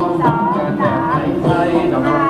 สองสามไทยดอก